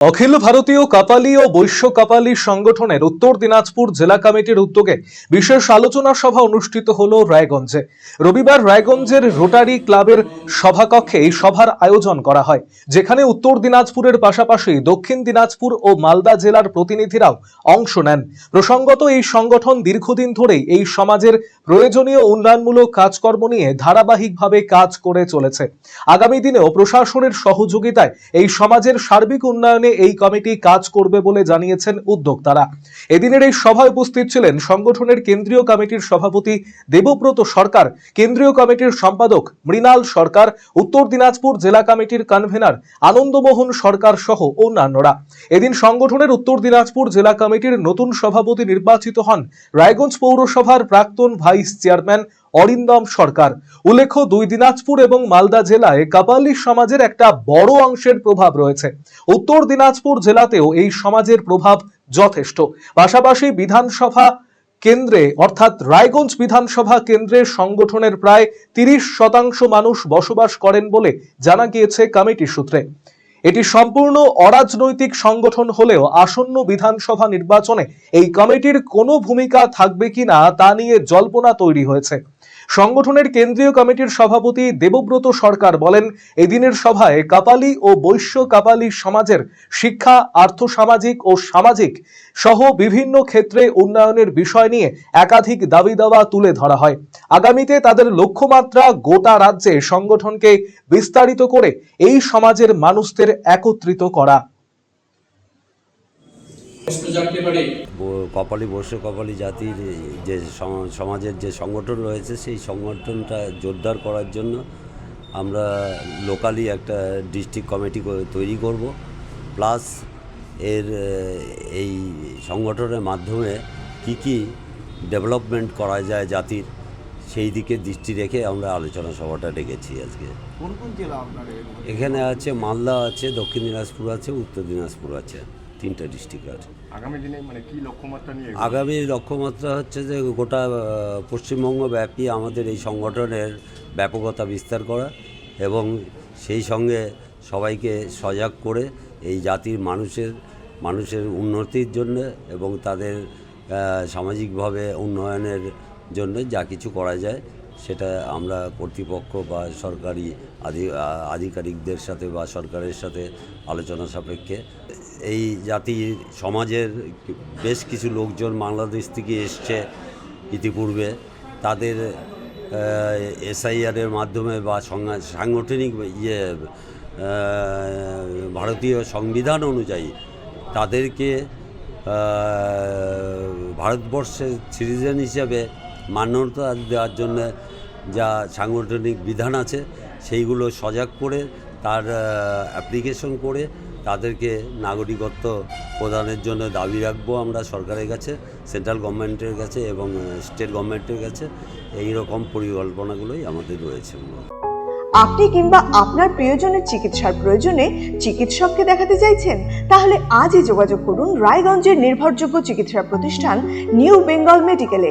অখিল ভারতীয় কাপালি ও বৈশ্য কাপালি সংগঠনের উত্তর দিনাজপুর জেলা কমিটির উদ্যোগে বিশেষ আলোচনা সভা অনুষ্ঠিত হল রায়গঞ্জে। রবিবার রায়গঞ্জের রোটারি ক্লাবের সভাকক্ষে এই সভার আয়োজন করা হয়, যেখানে উত্তর দিনাজপুরের পাশাপাশি দক্ষিণ দিনাজপুর ও মালদা জেলার প্রতিনিধিরাও অংশ নেন। প্রসঙ্গত, এই সংগঠন দীর্ঘদিন ধরেই এই সমাজের প্রয়োজনীয় উন্নয়নমূলক কাজকর্ম নিয়ে ধারাবাহিকভাবে কাজ করে চলেছে। আগামী দিনেও প্রশাসনের সহযোগিতায় এই সমাজের সার্বিক উন্নয়নে এই কমিটি কাজ করবে বলে জানিয়েছেন উদ্যোক্তারা। এদিনের এই সভায় উপস্থিত ছিলেন সংগঠনের কেন্দ্রীয় কমিটির সভাপতি দেবব্রত সরকার, কেন্দ্রীয় কমিটির সম্পাদক মৃণাল সরকার, উত্তর দিনাজপুর জেলা কমিটির কনভেনার আনন্দমোহন সরকার সহ অন্যান্যরা। এদিন সংগঠনের উত্তর দিনাজপুর জেলা কমিটির নতুন সভাপতি নির্বাচিত হন রায়গঞ্জ পৌরসভার প্রাক্তন ভাইস চেয়ারম্যান অরিন্দম সরকার। উল্লেখ্য, দুই দিনাজপুর এবং মালদা জেলায় কাপালি সমাজের একটা বড় অংশের প্রভাব রয়েছে। উত্তর দিনাজপুর জেলাতেও এই সমাজের প্রভাব যথেষ্ট। পাশাপাশি বিধানসভা কেন্দ্রে, অর্থাৎ রায়গঞ্জ বিধানসভা কেন্দ্রের সংগঠনের প্রায় তিরিশ শতাংশ মানুষ বসবাস করেন বলে জানা গিয়েছে কমিটি সূত্রে। এটি সম্পূর্ণ অরাজনৈতিক সংগঠন হলেও আসন্ন বিধানসভা নির্বাচনে এই কমিটির কোনো ভূমিকা থাকবে কিনা তা নিয়ে জল্পনা তৈরি হয়েছে। সংগঠনের কেন্দ্রীয় কমিটির সভাপতি দেবব্রত সরকার বলেন, এদিনের সভায় কাপালি ও বৈশ্য কাপালি সমাজের শিক্ষা, আর্থসামাজিক ও সামাজিক সহ বিভিন্ন ক্ষেত্রে উন্নয়নের বিষয় নিয়ে একাধিক দাবি দাওয়া তুলে ধরা হয়। আগামীতে তাদের লক্ষ্যমাত্রা গোটা রাজ্যে সংগঠনকে বিস্তারিত করে এই সমাজের মানুষদের একত্রিত করা প্রশ্ন জানতে পারি ব- কপালি বৈশ্য কপালি জাতির যে সম- সমাজের যে সংগঠন রয়েছে সেই সংগঠনটা জোরদার করার জন্য আমরা লোকালি একটা ডিস্ট্রিক্ট কমিটি তৈরি করব। প্লাস এর এই সংগঠনের মাধ্যমে কি কি ডেভেলপমেন্ট করা যায় জাতির সেই দিকে দৃষ্টি রেখে আমরা আলোচনা সভাটা ডেকেছি আজকে। কোন কোন জেলা আপনার এগুলো? এখানে আছে মালদা আছে দক্ষিণ দিনাজপুর আছে উত্তর দিনাজপুর আছে। তিনটা ডিস্ট্রিক্ট আছে। আগামী দিনে মানে কি লক্ষ্যমাত্রা নিয়ে আগামী লক্ষ্যমাত্রা হচ্ছে যে গোটা পশ্চিমবঙ্গ ব্যাপী আমাদের এই সংগঠনের ব্যাপকতা বিস্তার করা এবং সেই সঙ্গে সবাইকে সজাগ করে এই জাতির মানুষের মানুষের উন্নতির জন্য এবং তাদের সামাজিকভাবে উন্নয়নের জন্য যা কিছু করা যায় সেটা আমরা কর্তৃপক্ষ বা সরকারি আধি আধিকারিকদের সাথে বা সরকারের সাথে আলোচনা সাপেক্ষে। এই জাতি, সমাজের বেশ কিছু লোকজন বাংলাদেশ থেকে এসছে ইতিপূর্বে। তাদের এসআইআরের মাধ্যমে বা সাংগঠনিক ইয়ে ভারতীয় সংবিধান অনুযায়ী তাদেরকে ভারতবর্ষের সিটিজেন হিসাবে মান্যতা দেওয়ার জন্য যা সাংগঠনিক বিধান আছে, সেইগুলো সজাগ করে তার অ্যাপ্লিকেশন করে তাদেরকে নাগরিকত্ব প্রদানের জন্য দাবি রাখব আমরা সরকারের কাছে সেন্ট্রাল গভর্নমেন্টের কাছে এবং স্টেট গভর্নমেন্টের কাছে। এই রকম পরিকল্পনাগুলোই আমাদের রয়েছে আপনি কিংবা আপনার প্রিয়জনের চিকিৎসার প্রয়োজনে চিকিৎসককে দেখাতে চাইছেন? তাহলে আজই যোগাযোগ করুন রায়গঞ্জের নির্ভরযোগ্য চিকিৎসা প্রতিষ্ঠান নিউ বেঙ্গল মেডিকেলে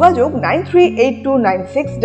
যোগাযোগ nine three eight two nine six